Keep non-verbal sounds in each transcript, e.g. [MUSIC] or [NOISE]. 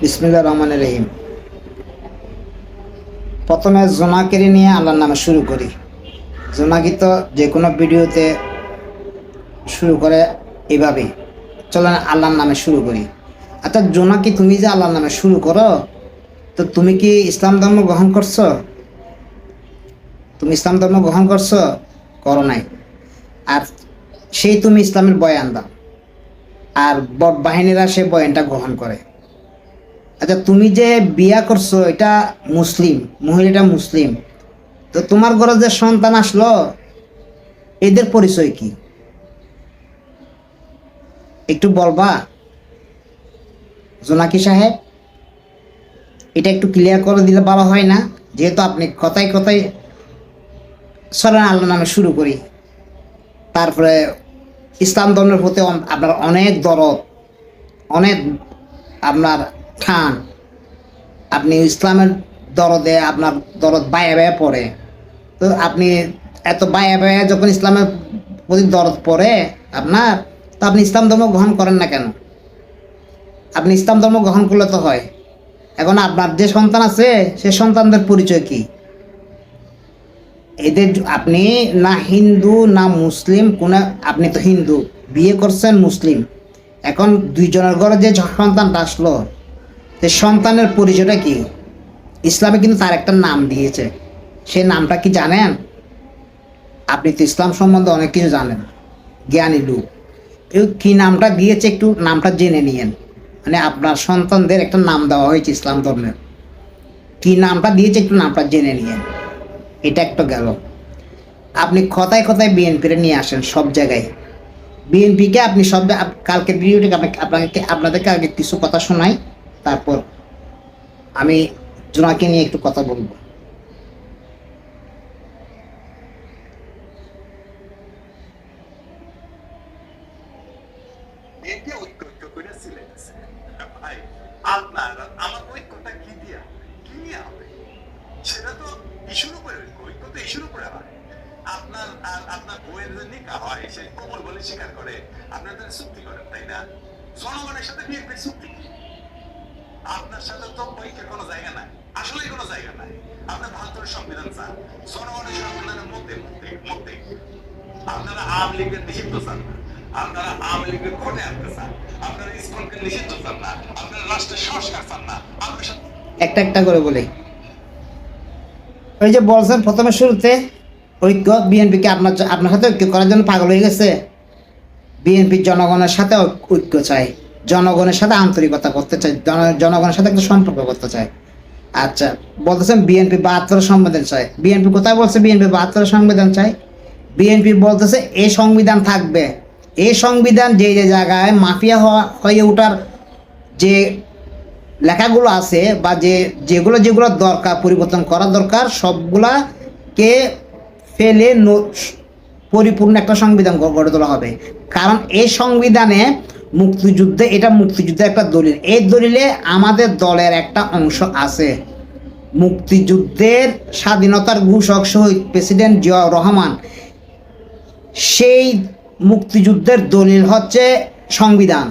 বিসমিল্লা রহমান রহিম। প্রথমে জোনাকিরি নিয়ে আল্লাহর নামে শুরু করি। জোনাকি তো যে কোনো ভিডিওতে শুরু করে এভাবেই। চলেন আল্লাহর নামে শুরু করি। আচ্ছা জোনাকি তুমি যে আল্লাহর নামে শুরু করো, তো তুমি কি ইসলাম ধর্ম গ্রহণ করছ? তুমি ইসলাম ধর্ম গ্রহণ করছ? করো নাই। আর সেই তুমি ইসলামের বয়ান দাও। আর বট বাহিনীরা সে বয়ানটা গ্রহণ করে। আচ্ছা তুমি যে বিয়া করছ, এটা মুসলিম মহিলাটা মুসলিম। তো তোমার ঘরে যে সন্তান আসলো, এদের পরিচয় কি? একটু বলবা? জোনাকি সাহেব, এটা একটু ক্লিয়ার করে দিলে ভালো হয় না? যেহেতু আপনি কথায় কথায় সরান আল্লাহ নামে শুরু করি। তারপরে ইসলাম ধর্মের প্রতি আপনার অনেক দরদ, অনেক আপনার ঠান আপনি ইসলামের দরদে আপনার দরদ বায়া বায়া পড়ে। তো আপনি এত বায়া বায়া যখন ইসলামের প্রতি দরদ পড়ে আপনার, তো আপনি ইসলাম ধর্ম গ্রহণ করেন না কেন? আপনি ইসলাম ধর্ম গ্রহণ করলে তো হয়। এখন আপনার যে সন্তান আছে, সে সন্তানদের পরিচয় কি? এদের আপনি না হিন্দু, না মুসলিম, কোন, আপনি তো হিন্দু, বিয়ে করছেন মুসলিম। এখন দুইজনের ঘরে যে সন্তানটা আসলো সে সন্তানের পরিচয়টা কি? ইসলামে কিন্তু তার একটা নাম দিয়েছে। সেই নামটা কি জানেন? আপনি তো ইসলাম সম্বন্ধে অনেক কিছু জানেন। জ্ঞানী লোক। কি নামটা দিয়েছে একটু নামটা জেনে নিয়েন। মানে আপনার সন্তানদের একটা নাম দেওয়া হয়েছে ইসলাম ধর্মের কি নামটা দিয়েছে একটু নামটা জেনে নিয়েন। এটা একটা গেল। আপনি কথায় কথায় বিএনপিরে নিয়ে আসেন সব জায়গায়। বিএনপিকে আপনি সব কালকের ভিডিওটিকে আপনাকে আপনাকে আপনাদেরকে আগে কিছু কথা শোনাই। তারপর আমি জোনাকে নিয়ে একটু কথা বলব। আপনার আর আপনার বইয়ের যে নিকা হয়, সে কোমল বলে স্বীকার করে। আপনার চুক্তি করেন, তাই না? জনগণের সাথে বিএনপির চুক্তি আপনার সাথে তো ঐক্যের কোনো জায়গা নাই। আসলে কোনো জায়গা নাই। আপনার বাহাত্তরের সংবিধান চান। জনগণের সংবিধানের মধ্যে মধ্যে মধ্যে। আপনারা আওয়ামী লীগের নিষিদ্ধ চান আপনারা আওয়ামী লীগের আনতে চান। আপনারা নিষিদ্ধ চান না। আপনারা রাষ্ট্রের সংস্কার চান না। আপনার সাথে একটা একটা করে বলি। ওই যে বলছেন, প্রথমে শুরুতে ঐক্য বিএনপিকে আপনার আপনার সাথে ঐক্য করার জন্য পাগল হয়ে গেছে। বিএনপি জনগণের সাথে ঐক্য চায়। জনগণের সাথে আন্তরিকতা করতে জন- জনগণের সাথে একটা সম্পর্ক করতে চায় আচ্ছা বলতেছেন বিএনপি বাহাত্তর সংবিধান চায় বিএনপি কোথায় বলছে বিএনপি বাহাত্তর সংবিধান চাই? বিএনপি বলতেছে এই সংবিধান থাকবে। এই সংবিধান যে যে জায়গায় মাফিয়া হওয়া, হয়ে ওঠার যে লেখাগুলো আছে বা যে যেগুলো যেগুলো দরকার, পরিবর্তন করা দরকার, সবগুলাকে ফেলে পরিপূর্ণ একটা সংবিধান গড়ে তোলা হবে। কারণ এই সংবিধানে মুক্তিযুদ্ধে, এটা মুক্তিযুদ্ধের একটা দলিল। এই দলিলে আমাদের দলের একটা অংশ আছে। মুক্তিযুদ্ধের স্বাধীনতার ঘোষক শহীদ প্রেসিডেন্ট জিয়াউর রহমান। সেই মুক্তিযুদ্ধের দলিল হচ্ছে সংবিধান।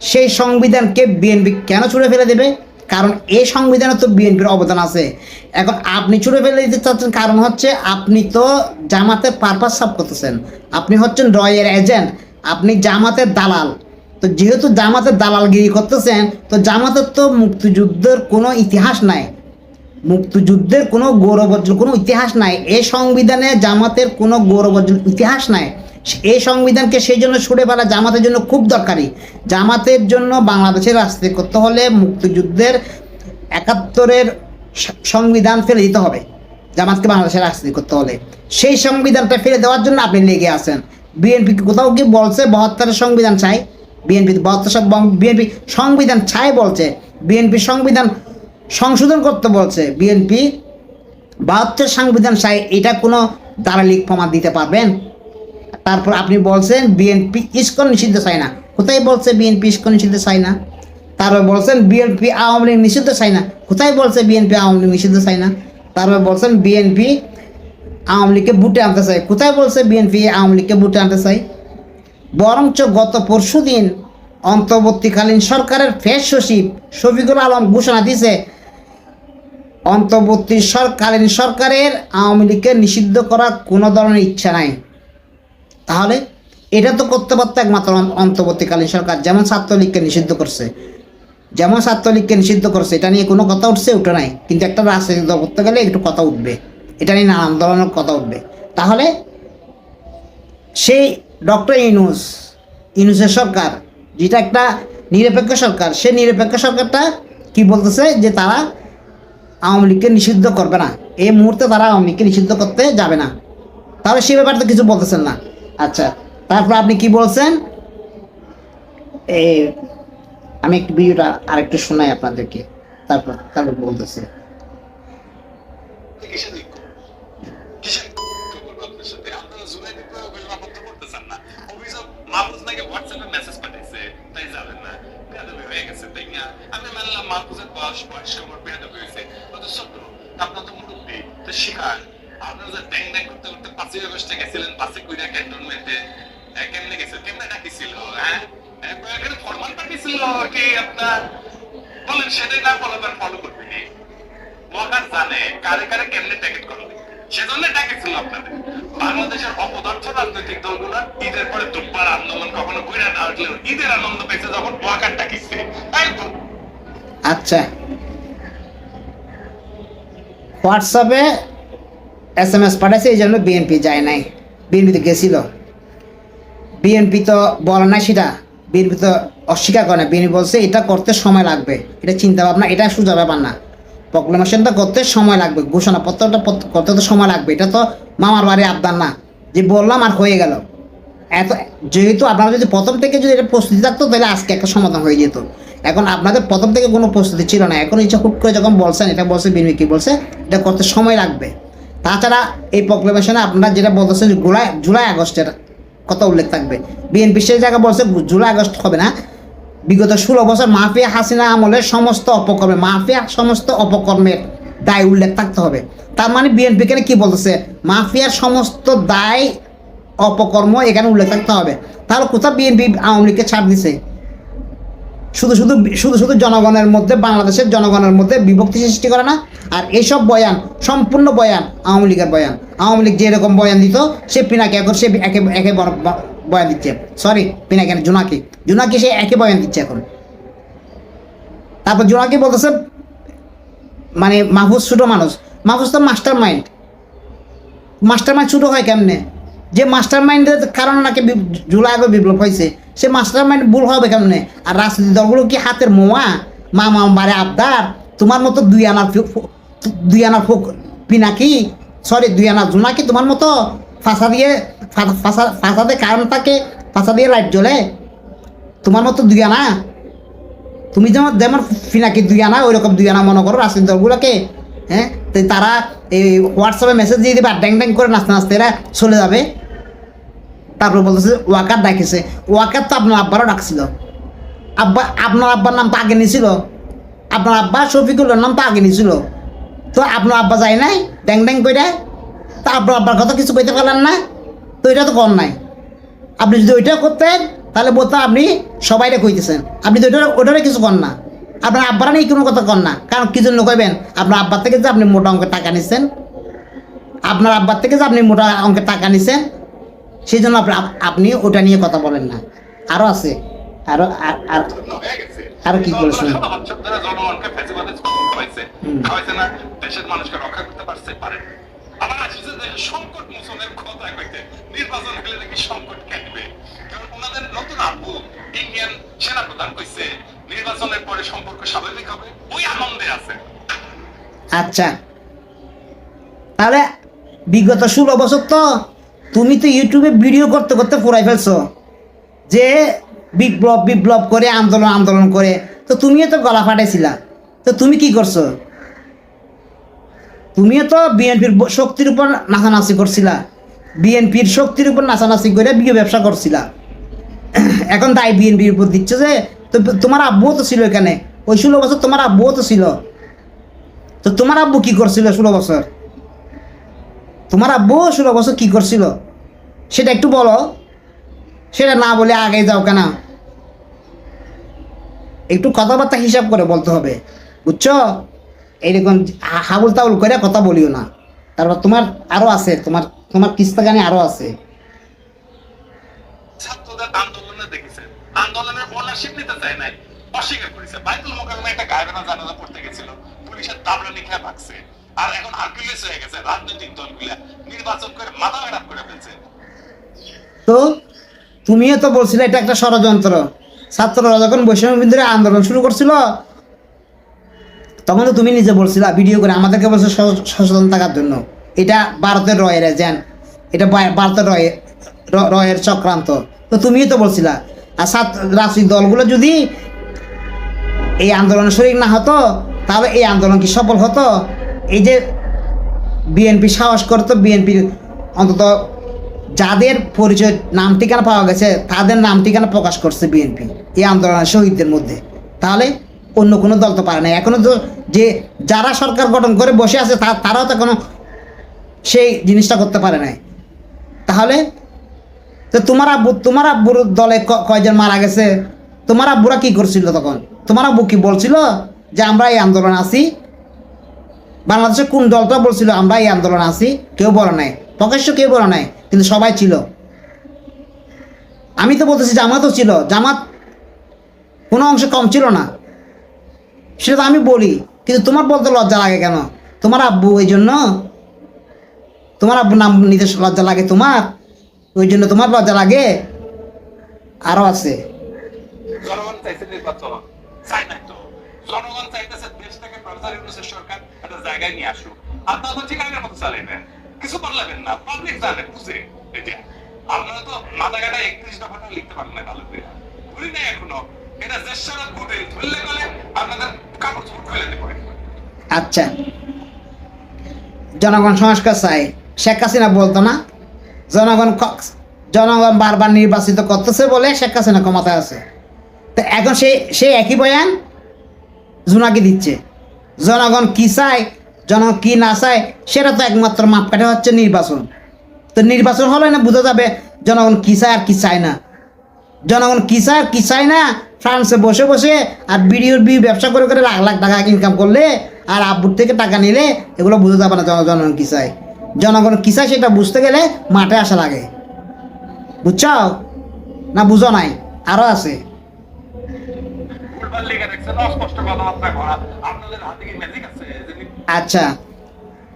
সেই সংবিধানকে বিএনপি কেন ছুড়ে ফেলে দেবে? কারণ এই সংবিধানে তো বিএনপির অবদান আছে। এখন আপনি ছুড়ে ফেলে দিতে চাচ্ছেন, কারণ হচ্ছে আপনি তো জামাতের পারপাস সাফ করতেছেন। আপনি হচ্ছেন রয়ের এজেন্ট আপনি জামাতের দালাল। তো যেহেতু জামাতের দালালগিরি করতেছেন, তো জামাতের তো মুক্তিযুদ্ধের কোনো ইতিহাস নাই। মুক্তিযুদ্ধের কোনো গৌরবজ্জ্বল কোনো ইতিহাস নাই। এই সংবিধানে জামাতের কোনো গৌরবজ্জ্বল ইতিহাস নাই। এই সংবিধানকে সেই জন্য ছুড়ে ফেলা জামাতের জন্য খুব দরকারি। জামাতের জন্য বাংলাদেশের রাজনীতি করতে হলে মুক্তিযুদ্ধের একাত্তরের সংবিধান ফেলে দিতে হবে। জামাতকে বাংলাদেশের রাজনীতি করতে হলে। সেই সংবিধানটা ফেলে দেওয়ার জন্য আপনি লেগে আছেন। বিএনপি কোথাও কি বলছে, বাহাত্তরের সংবিধান চাই? বিএনপি বাহাত্তর বিএনপি সংবিধান চাই বলছে, বিএনপি সংবিধান সংশোধন করতে বলছে, বিএনপি বাহাত্তর সংবিধান চাই এটা কোনো দালালিক প্রমাণ দিতে পারবেন? তারপর আপনি বলছেন বিএনপি ইস্কন নিষিদ্ধ চাই না। কোথায় বলছে বিএনপি ইস্কন নিষিদ্ধ চাই না? তারপর বলছেন বিএনপি আওয়ামী লীগ নিষিদ্ধ চাই না। কোথায় বলছে বিএনপি আওয়ামী লীগ নিষিদ্ধ চাই না? তারপর বলছেন বিএনপি আওয়ামী লীগকে বুটে আনতে চাই কোথায় বলছে বিএনপি আওয়ামী লীগকে বুটে আনতে চাই বরঞ্চ গত পরশু দিন অন্তর্বর্তীকালীন সরকারের ফেস সচিব শফিকুল আলম ঘোষণা দিয়েছে, অন্তর্বর্তী সরকালীন সরকারের আওয়ামী লীগকে নিষিদ্ধ করার কোনো ধরনের ইচ্ছা নাই। তাহলে এটা তো করতে পারতো একমাত্র অন্তর্বর্তীকালীন সরকার, যেমন ছাত্রলীগকে নিষিদ্ধ করছে, যেমন ছাত্রলীগকে নিষিদ্ধ করছে, এটা নিয়ে কোনো কথা উঠছে উঠে নাই, কিন্তু একটা রাজনৈতিক দল করতে গেলে একটু কথা উঠবে, এটা নিয়ে নানান ধরনের কথা উঠবে। তাহলে সেই ডক্টর ইনুস, ইনুসের সরকার, যেটা একটা নিরপেক্ষ সরকার। সেই নিরপেক্ষ সরকারটা কি বলতেছে? যে তারা আওয়ামী লীগকে নিষিদ্ধ করবে না। এই মুহূর্তে তারা আওয়ামী লীগকে নিষিদ্ধ করতে যাবে না। তাহলে সে ব্যাপারে তো কিছু বলতেছেন না। আচ্ছা তারপর আপনি কি বলছেন? এই আমি একটু ভিডিওটা আরেকটু শোনাই আপনাদেরকে। তারপর তারপর বলতেছে কিসের ঐক্য? কিসের ঐক্য করব আপনার সাথে? আপনারা জুলাই বিপ্লবে অভিযোগ আপত্তি করতেছেন না। অভিযোগ মাহফুজ নাকি হোয়াটসঅ্যাপে মেসেজ পাঠাইছে, তাই যাবেন না। বেয়াদবি হয়ে গেছে, তাই না? আমি মানলাম মাহফুজের বয়স বয়স্ক আমার বেয়াদবি হয়েছে। ও তো ছোট, আপনার তো মুরব্বি, তো শিখান। আপনারা যে ড্যাং ড্যাং করতে করতে পাঁচই আগস্টে গেছিলেন, পাঁচই কুইরা ক্যান্টনমেন্টে, কেমনে গেছে? কেমনে ডাকিছিল, হ্যাঁ? এখানে ফরমান পাঠিয়েছিল কি আপনার? বলেন সেটাই না ফলো ফলো করবেন ওয়াকার জানে কারে কারে কেমনে ট্যাগেট করবে সেজন্য ডেকেছিল আপনাদের বাংলাদেশের অপদার্থ রাজনৈতিক দলগুলো ঈদের পরে দুব্বার আন্দোলন কখনো ঘুরে না উঠলেও ঈদের আনন্দ পেয়েছে যখন ওয়াকার ডাকিছে একদম আচ্ছা হোয়াটসঅ্যাপে এস এম এস পাঠাইছে, এই জন্য বিএনপি যায় নাই। বিএনপি তো গেছিল। বিএনপি তো বলে না সেটা। বিএনপি তো অস্বীকার করে না বিএনপি বলছে, এটা করতে সময় লাগবে। এটা চিন্তা ভাবনা, এটা সোজা ব্যাপার না। প্রক্লেমেশনটা করতে সময় লাগবে। ঘোষণাপত্রটা পত্র- করতে তো সময় লাগবে। এটা তো মামার বাড়ি আবদার না। যে বললাম আর হয়ে গেল। এত, যেহেতু আপনারা যদি প্রথম থেকে যদি এটা প্রস্তুতি থাকতো, তাহলে আজকে একটা সমাধান হয়ে যেত। এখন আপনাদের প্রথম থেকে কোনো প্রস্তুতি ছিল না। এখন ইচ্ছা হুট করে যখন বলছেন, এটা বলছে বিনিময় কি বলছে, এটা করতে সময় লাগবে। তাছাড়া এই প্রক্লেমেশনে আপনারা যেটা বলতেছেন জুলাই জুলাই আগস্টের কথা উল্লেখ থাকবে। বিএনপি সেই জায়গায় বলছে জুলাই আগস্ট হবে না। বিগত ষোলো বছর মাফিয়া হাসিনা আমলের সমস্ত অপকর্মে, মাফিয়া সমস্ত অপকর্মের দায় উল্লেখ থাকতে হবে। তার মানে বিএনপি এখানে কী বলতেছে? মাফিয়ার সমস্ত দায়, অপকর্ম এখানে উল্লেখ থাকতে হবে। তাহলে কোথাও বিএনপি আওয়ামী লীগকে ছাড় দিছে। শুধু শুধু শুধু শুধু জনগণের মধ্যে, বাংলাদেশের জনগণের মধ্যে বিভক্তি সৃষ্টি করে না। আর এইসব বয়ান, সম্পূর্ণ বয়ান, আওয়ামী লীগের বয়ান। আওয়ামী লীগ যেরকম বয়ান দিত, সে পিনাকে এখন সে একে একে বয়ান দিচ্ছে। সরি পিনাকে জোনাকি। জোনাকি সে একে বয়ান দিচ্ছে এখন। তারপর জোনাকি বলতেছে মানে মাহফুজ ছোটো মানুষ। মাহফুজ তো মাস্টার মাইন্ড মাস্টার মাইন্ড ছোটো হয় কেমনে? যে মাস্টার মাইন্ডের কারণে নাকি জুলাই আগে বিপ্লব হয়েছে। সে মাস্টার মাইন্ড ভুল হবে কেমনে? আর রাজনীতি দলগুলো কি হাতের মোয়া? মামা বারে আবদার। তোমার মতো দুই আনার দুই আনার ফুক পিনাকি সরি দুই আনার জোনাকি তোমার মতো ফাঁসা দিয়ে ফাঁসা ফাঁসাতে কারণ থাকে, ফাঁসা দিয়ে লাইট জ্বলে। তোমার মতো দুই আনা। তুমি যেমন যেমন ফিনাকি দুই আনা ওই রকম দুই আনা মনে করো রাজনীতি দলগুলোকে হ্যাঁ? তারা এই হোয়াটসঅ্যাপে মেসেজ দিয়ে দেবে আর ড্যাং ড্যাং করে নাচতে নাচতে এরা চলে যাবে। তারপর বলতেছে ওয়াকার ডাকেছে। ওয়াকার তো আপনার আব্বারও ডাকছিল। আব্বা, আপনার আব্বার নাম তো আগে নিয়েছিল আপনার আব্বা শফিকুলের নাম তো আগে নিয়েছিল তো আপনার আব্বা যায় নাই, ড্যাং ড্যাং করে তা আপনার আব্বার কথা কিছু কইতে পারলেন না। তো এটা তো কর নাই। আপনি যদি ওইটা করতেন, তাহলে বলতাম আপনি সবাইরে কইতেছেন। আপনি তো ওইটা ওটারে কিছু কর না। আপনার আব্বারা নিয়ে কোনো কথা কর না। কারণ কি জন্য কইবেন? আপনার আব্বার থেকে যে আপনি মোটা অঙ্কের টাকা নিচ্ছেন আপনার আব্বার থেকে যে আপনি মোটা অঙ্কের টাকা নিচ্ছেন সেই জন্য আপনি ওটা নিয়ে কথা বলেন না আরও আছে আর- আর আরও কি করে শুনুন? ষোলো বছর ধরে জনগণকে ফেসিবাদে খাওয়াইছে হুম। খাওয়াইছে না দেশের মানুষকে রক্ষা করতে পারছে পারে আবার আসছে যে সংকট মোচনের কথা কইতে নির্বাচন হলে নাকি সংকট কাটবে কারণ ওনাদের নতুন আব্বু ইন্ডিয়ান সেনাপ্রধান কইছে নির্বাচনের পরে সম্পর্ক স্বাভাবিক হবে ওই আচ্ছা তাহলে বিগত ষোলো বছর তো তুমি তো ইউটিউবে ভিডিও করতে করতে পুরাই ফেলছো। যে বিপ্লব বিপ্লব করে, আন্দোলন আন্দোলন করে। তো তুমিও তো গলা ফাটাইছিলা। তো তুমি কি করছ? তুমিও তো বিএনপির শক্তির উপর নাচানাচি করছিলা। বিএনপির শক্তির উপর নাচানাচি করে বিয়ে ব্যবসা করছিলা। [COUGHS] এখন তাই বিএনপির উপর দিচ্ছে যে, তো তোমার আব্বুও তো ছিল এখানে। ওই ষোলো বছর তোমার আব্বুও তো ছিল। তো তোমার আব্বু কি করছিল ষোলো বছর? তোমার আব্বু ষোলো বছর কি করছিল? সেটা একটু বলো। সেটা না বলে আগে যাও কেন? একটু কথাবার্তা হিসাব করে বলতে হবে, বুঝছ? এইরকম হাবুল তাবুল করে কথা বলিও না। তারপর তোমার আরও আছে, তোমার তোমার কিস্তা গানে আরও আছে। অস্বীকার করেছে। বাইতুল একটা জানাজা পড়তে গেছিল। পুলিশের খেয়ে ভাগছে। আর এখন হারকুলিস হয়ে গেছে, রাজনৈতিক দলগুলা। নির্বাচন করে মাথা ম্যাডাম করে ফেলছে। তো তুমিও তো বলছিলে এটা একটা ষড়যন্ত্র। ছাত্ররা যখন বৈষম্য আন্দোলন শুরু করছিল, তখন তো তুমি নিজে বলছিলা ভিডিও করে আমাদেরকে বলছে সচেতন থাকার জন্য। এটা ভারতের রয়ের এজেন্ট এটা ভারতের রয়ে রয়ের চক্রান্ত। তো তুমিও তো বলছিলা, আর ছাত্র, রাজনৈতিক দলগুলো যদি এই আন্দোলনে শরীর না হতো, তাহলে এই আন্দোলন কি সফল হতো? এই যে বিএনপি সাহস করতো বিএনপির অন্তত যাদের পরিচয় নাম ঠিকানা পাওয়া গেছে, তাদের নাম ঠিকানা প্রকাশ করছে বিএনপি এই আন্দোলনের শহীদদের মধ্যে। তাহলে অন্য কোনো দল তো পারে না। এখনও তো যে যারা সরকার গঠন করে বসে আছে, তা তারাও তো কোনো সেই জিনিসটা করতে পারে নাই। তাহলে তো তোমার আব্বু, তোমার আব্বুর দলে কয়জন মারা গেছে? তোমার আব্বুরা কি করছিল তখন? তোমার আব্বু কি বলছিল যে আমরা এই আন্দোলন আছি? বাংলাদেশের কোন দলটা বলছিল, আমরা এই আন্দোলন আছি, কেউ বলে নাই। প্রকাশ্য কেউ বলে নাই, কিন্তু সবাই ছিল। আমি তো বলতেছি, জামাতও ছিল। জামাত কোনো অংশে কম ছিল না। সেটা তো আমি বলি, কিন্তু তোমার বলতে লজ্জা লাগে কেন? তোমার আব্বু ওই জন্য, তোমার আব্বু নাম নিতে লজ্জা লাগে তোমার, ওই জন্য তোমার লজ্জা লাগে। আরও আছে। জনগণ চাইতেছে সরকার। জায়গায় নিয়ে আসুক। আপনারা তো ঠিক আগের মতো চালাইবেন কিছু পারলেন না পাবলিক জানে, বুঝে। এটা আপনারা তো মাথা কাটা একত্রিশ লিখতে পারেন না ভালো করে। এখনও। এটা ধরলে গেলে আপনাদের কাপড় খুলে আচ্ছা। জনগণ সংস্কার চাই। শেখ হাসিনা বলতো না, জনগণ জনগণ বারবার নির্বাচিত করতেছে বলে শেখ হাসিনা ক্ষমতায় আছে। তো এখন সে সে একই বয়ান জোনাকি দিচ্ছে। জনগণ কি চায়, জনগণ কি না চায়, সেটা তো একমাত্র মাপকাঠি হচ্ছে নির্বাচন। তো নির্বাচন হলে না বোঝা যাবে জনগণ কি চায় আর কি চায় না। জনগণ কি চায় আর কি চায় না, ফ্রান্সে বসে বসে আর বিডিওর বি ব্যবসা করে করে লাখ লাখ টাকা ইনকাম করলে আর আব্বুর থেকে টাকা নিলে, এগুলো বুঝতে যাবে না জন- জনগণ কি চায়। জনগণ কি চায় সেটা বুঝতে গেলে মাঠে আসা লাগে। বুঝছাও না বুঝো নাই? আরও আছে। আচ্ছা।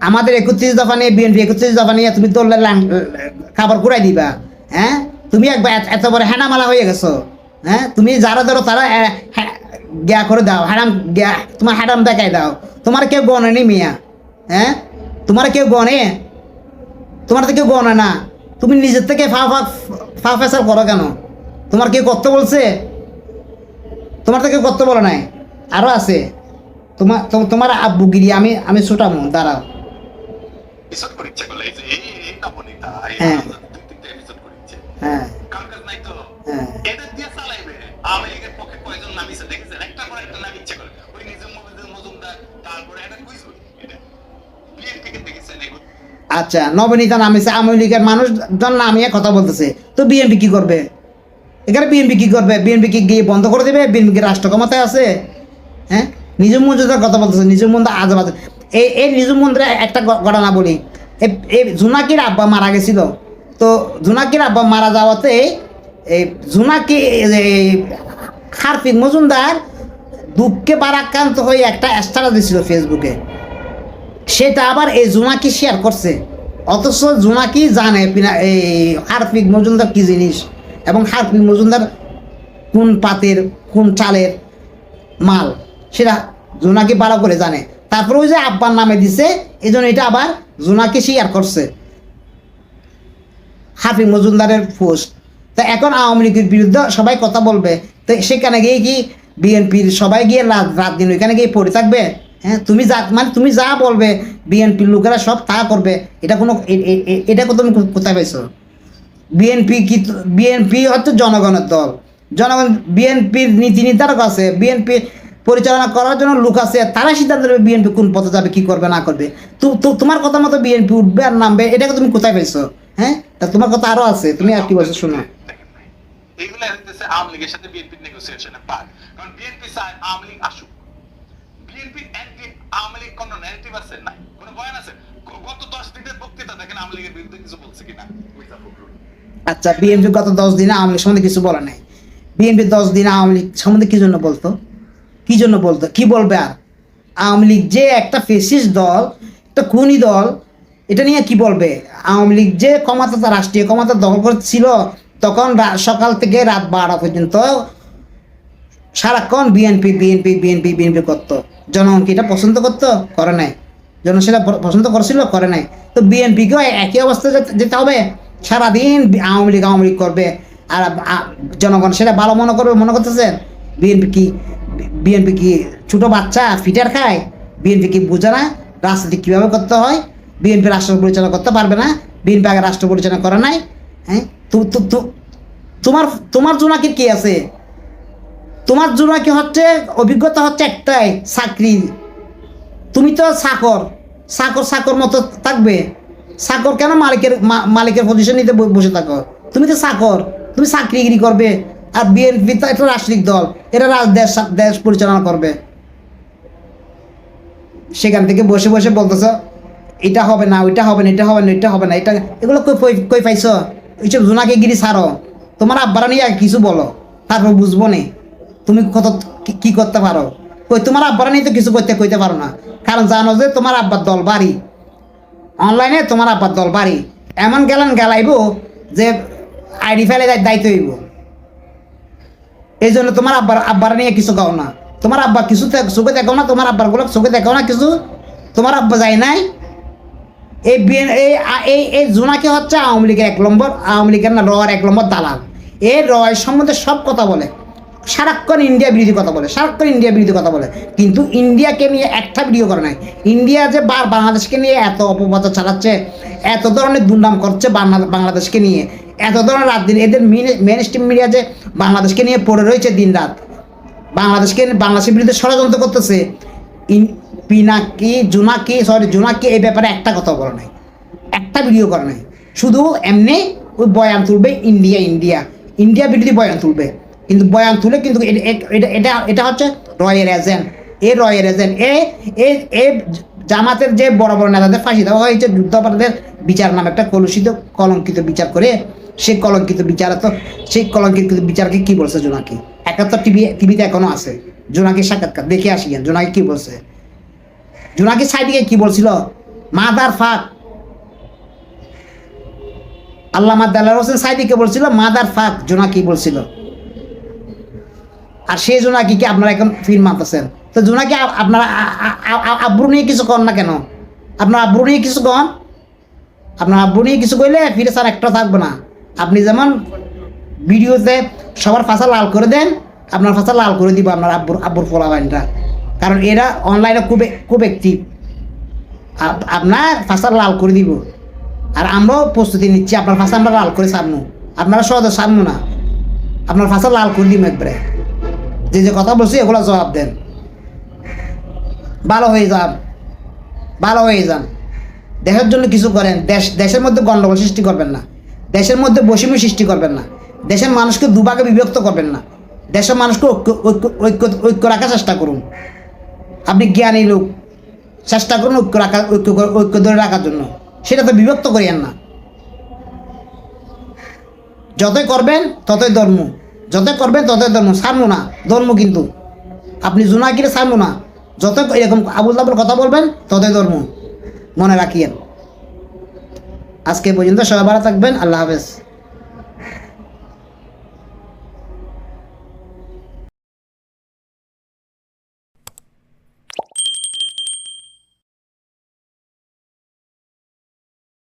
আমাদের একত্রিশ দফা নিয়ে, বিএনপি একত্রিশ দফা নিয়ে তুমি তো খাবার কুড়াই দিবা হ্যাঁ? তুমি একবার এত- বড় হেনামালা হয়ে গেছো হ্যাঁ? তুমি যারা ধরো তারা গ্যা করে দাও হ্যাডাম গ্যা, তোমার হ্যাডাম দেখাই দাও। তোমার কেউ গণেনি মিয়া হ্যাঁ? তোমার কেউ গনে? তোমার তো কেউ গনে না। তুমি নিজের থেকে ফা ফা ফা ফেসার করো কেন? তোমার কেউ করতে বলছে? তোমার তো কেউ করতে বলে নাই। আরও আছে। তোমার তোমার আব্বুগিরি আমি আমি ছুটামো দাঁড়াও। হ্যাঁ। হ্যাঁ। হ্যাঁ। আচ্ছা নবনীতা নামিছে আওয়ামী লীগের মানুষজন নামিয়ে কথা বলতেছে। তো বিএনপি কি করবে? এখানে বিএনপি কি করবে? বিএনপি কি গিয়ে বন্ধ করে দেবে? বিএনপি রাষ্ট্র ক্ষমতায় আছে? হ্যাঁ? নিজুম মঞ্জুদার কথা বলতেছে নিজুম মন্দা আজ বাজে। এই এই নিজুম মন্দিরে একটা ঘটনা বলি। এই- জুনাকির আব্বা মারা গেছিল। তো জুনাকির আব্বা মারা যাওয়াতে এই জুনাকি, এই হারফিক মজুমদার দুঃখে বারাক্রান্ত হয়ে একটা স্ট্যাটাস দিছিল ফেসবুকে সেটা আবার এই জোনাকি শেয়ার করছে। অথচ জোনাকি জানে এই হারফিক মজুমদার কী জিনিস? এবং হারফিক মজুমদার কোন পাতের, কোন চালের মাল, সেটা জোনাকি ভালো করে জানে। তারপরে ওই যে আব্বার নামে দিছে এই জন্য এটা আবার জোনাকি শেয়ার করছে। হাফিজ মজুমদারের পোস্ট। তা এখন আওয়ামী লীগের বিরুদ্ধে সবাই কথা বলবে। তো সেখানে গিয়ে কি বিএনপির সবাই গিয়ে রাত রাত দিন ওইখানে গিয়ে পড়ে থাকবে? হ্যাঁ তুমি যা মানে তুমি যা বলবে, বিএনপির লোকেরা সব তা করবে। এটা কোনো এটা তুমি কোথায় পাইছো? বিএনপি কি বিএনপি হচ্ছে জনগণের দল। জনগণ বিএনপির নীতি নির্ধারক আছে। বিএনপি পরিচালনা করার জন্য লোক আছে। তারা সিদ্ধান্ত নেবে বিএনপি কোন পথে যাবে, কি করবে, না করবে। তো তোমার কথা মতো বিএনপি উঠবে আর নামবে, এটাকে তুমি কোথায় পেয়েছ? হ্যাঁ? তা তোমার কথা আরও আছে। তুমি আর কি বলছো শোনো। গত দশ দিনের বক্তৃতা দেখেন আওয়ামী লীগের বিরুদ্ধে কিছু বলছে কিনা? আচ্ছা বিএনপি গত দশ দিনে আওয়ামী লীগ সম্বন্ধে কিছু বলে নাই। বিএনপি দশ দিনে আওয়ামী লীগ সম্বন্ধে কি জন্য বলতো? কি জন্য বলতো? কি বলবে আর? আওয়ামী লীগ যে একটা ফেসিস দল, একটা খুনি দল, এটা নিয়ে কি বলবে? আওয়ামী লীগ যে ক্ষমতা রাষ্ট্রীয় ক্ষমতা দখল করেছিল, তখন সকাল থেকে রাত বারোটা পর্যন্ত সারাক্ষণ বিএনপি বিএনপি বিএনপি বিএনপি করতো। জনগণ কি এটা পছন্দ করতো? করে নাই। জন সেটা পছন্দ করছিল, করে নাই। তো বিএনপিকেও একই অবস্থায় যেতে হবে? সারাদিন আওয়ামী লীগ আওয়ামী লীগ করবে, আর জনগণ সেটা ভালো মনে করবে, মনে করতেছেন? বিএনপি কি বিএনপি কি ছোটো বাচ্চা ফিটার খায়? বিএনপি কি বোঝে না রাজনীতি কীভাবে করতে হয়? বিএনপি রাষ্ট্র পরিচালনা করতে পারবে না, বিএনপি আগে রাষ্ট্র পরিচালনা করে নাই হ্যাঁ? তোমার তোমার জোনাকির কি আছে? তোমার জোনাকি হচ্ছে, অভিজ্ঞতা হচ্ছে একটাই, চাকরি। তুমি তো চাকর চাকর চাকর মতো থাকবে। চাকর কেন মালিকের মালিকের পজিশন নিতে বসে থাকো? তুমি তো চাকর তুমি চাকরিগিরি করবে, আর বিএনপি তো একটা রাষ্ট্রিক দল এটা দেশ দেশ পরিচালনা করবে। সেখান থেকে বসে বসে বলতেছ, এটা হবে না, ওইটা হবে না, এটা হবে না, এটা হবে না, এটা এগুলো কই কই- পাইছ? এইসব জোনাকে গিরি ছাড়ো। তোমার আব্বারা নিয়ে কিছু বলো, তারপর বুঝব নে, তুমি কত কি করতে পারো? কই, তোমার আব্বারা নিয়ে তো কিছু করতে কইতে পারো না। কারণ জানো যে তোমার আব্বার দল বাড়ি। অনলাইনে তোমার আব্বার দল, বাড়ি। এমন গেলেন গেলাইব যে আইডি ফেলে দায়- দায়িত্ব হইব। এই জন্য তোমার আব্বার আব্বার নিয়ে কিছু গাও না। তোমার আব্বা কিছু চোখে দেখো না, তোমার আব্বারগুলো চোখে দেখো না কিছু। তোমার আব্বা যায় নাই। এই এই এই জোনাকে হচ্ছে আওয়ামী লীগের এক নম্বর, আওয়ামী লীগের না, রয়ের এক নম্বর দালাল। এই রয় সম্বন্ধে সব কথা বলে। সারাক্ষণ ইন্ডিয়া বিরোধী কথা বলে, সারাক্ষণ ইন্ডিয়া বিরোধী কথা বলে। কিন্তু ইন্ডিয়াকে নিয়ে একটা ভিডিও করে নাই। ইন্ডিয়া যে বার বাংলাদেশকে নিয়ে এত অপপ্রচার চালাচ্ছে, এত ধরনের দুর্নাম করছে বাংলা- বাংলাদেশকে নিয়ে, এত ধরনের রাত দিন এদের মেন স্ট্রিম মিডিয়া যে বাংলাদেশকে নিয়ে পড়ে রয়েছে দিন রাত বাংলাদেশকে, বাংলাদেশের বিরুদ্ধে ষড়যন্ত্র করতেছে। পিনাকি, জোনাকি সরি জোনাকি এই ব্যাপারে একটা কথা বলে নাই। একটা ভিডিও করে নাই। শুধু এমনি ওই বয়ান তুলবে ইন্ডিয়া ইন্ডিয়া ইন্ডিয়া বিরোধী বয়ান তুলবে। কিন্তু বয়ান তুলে কিন্তু এটা এটা হচ্ছে রয়ের এজেন্ট এ রয়ের এজেন্ট এ এ জামাতের যে বড় বড় নেতাদের ফাঁসি দেওয়া হয়েছে, যুদ্ধাপরাধের বিচার নামে একটা কলুষিত, কলঙ্কিত বিচার করে সেই কলঙ্কিত বিচার তো সেই কলঙ্কিত বিচারকে কি বলছে জোনাকি? একাত্তর টিভি, টিভিতে এখনও আছে। জোনাকি সাক্ষাৎকার, দেখে আসি জোনাকি কি বলছে? জোনাকি সাইডিকে কি বলছিল? মাদার ফাক। আল্লামা দালার হোসেন সাইদিকে বলছিল? মাদার ফাক, জোনাকি বলছিল। আর সেই জোনাকিকে আপনারা এখন ফিল মানতেছেন। তো জোনাকি আপনারা আব্রু নিয়ে কিছু কন না কেন? আপনার আব্রু নিয়ে কিছু কন? আপনার আব্রু নিয়ে কিছু কইলে ফিরে স্যার একটা থাকবে না। আপনি যেমন ভিডিওতে সবার ফাঁসা লাল করে দেন, আপনার ফাঁসা লাল করে দিব আপনার আব্বুর আব্বুর ফলাবাইনটা। কারণ এরা অনলাইনে খুব খুব অ্যাক্টিভ আপনার ফাঁসা লাল করে দিব। আর আমরাও প্রস্তুতি নিচ্ছি, আপনার ফাঁসা আমরা লাল করে সারমু আপনারা সহজে সারমু না। আপনার ফাঁসা লাল করে দিব একবারে। যে যে কথা বলছি, এগুলো জবাব দেন। ভালো হয়ে যান। ভালো হয়ে যান। দেশের জন্য কিছু করেন। দেশ দেশের মধ্যে গণ্ডগোল সৃষ্টি করবেন না। দেশের মধ্যে বৈষম্য সৃষ্টি করবেন না। দেশের মানুষকে দুভাগে বিভক্ত করবেন না। দেশের মানুষকে ঐক্য ঐক্য ঐক্য ঐক্য রাখার চেষ্টা করুন। আপনি জ্ঞানী লোক। চেষ্টা করুন ঐক্য রাখা ঐক্য ঐক্য ধরে রাখার জন্য। সেটা তো বিভক্ত করিয়েন না। যতই করবেন, ততই ধর্ম। যতই করবে ততই ধর্ম সারমো না, ধর্ম কিন্তু। আপনি জোনাকিরে সারমো না, যত এরকম আবুল তাবুল কথা বলবেন ততই ধর্ম। মনে রাখিয়েন। আজকে পর্যন্ত সবাই ভালো থাকবেন, আল্লাহ হাফেজ।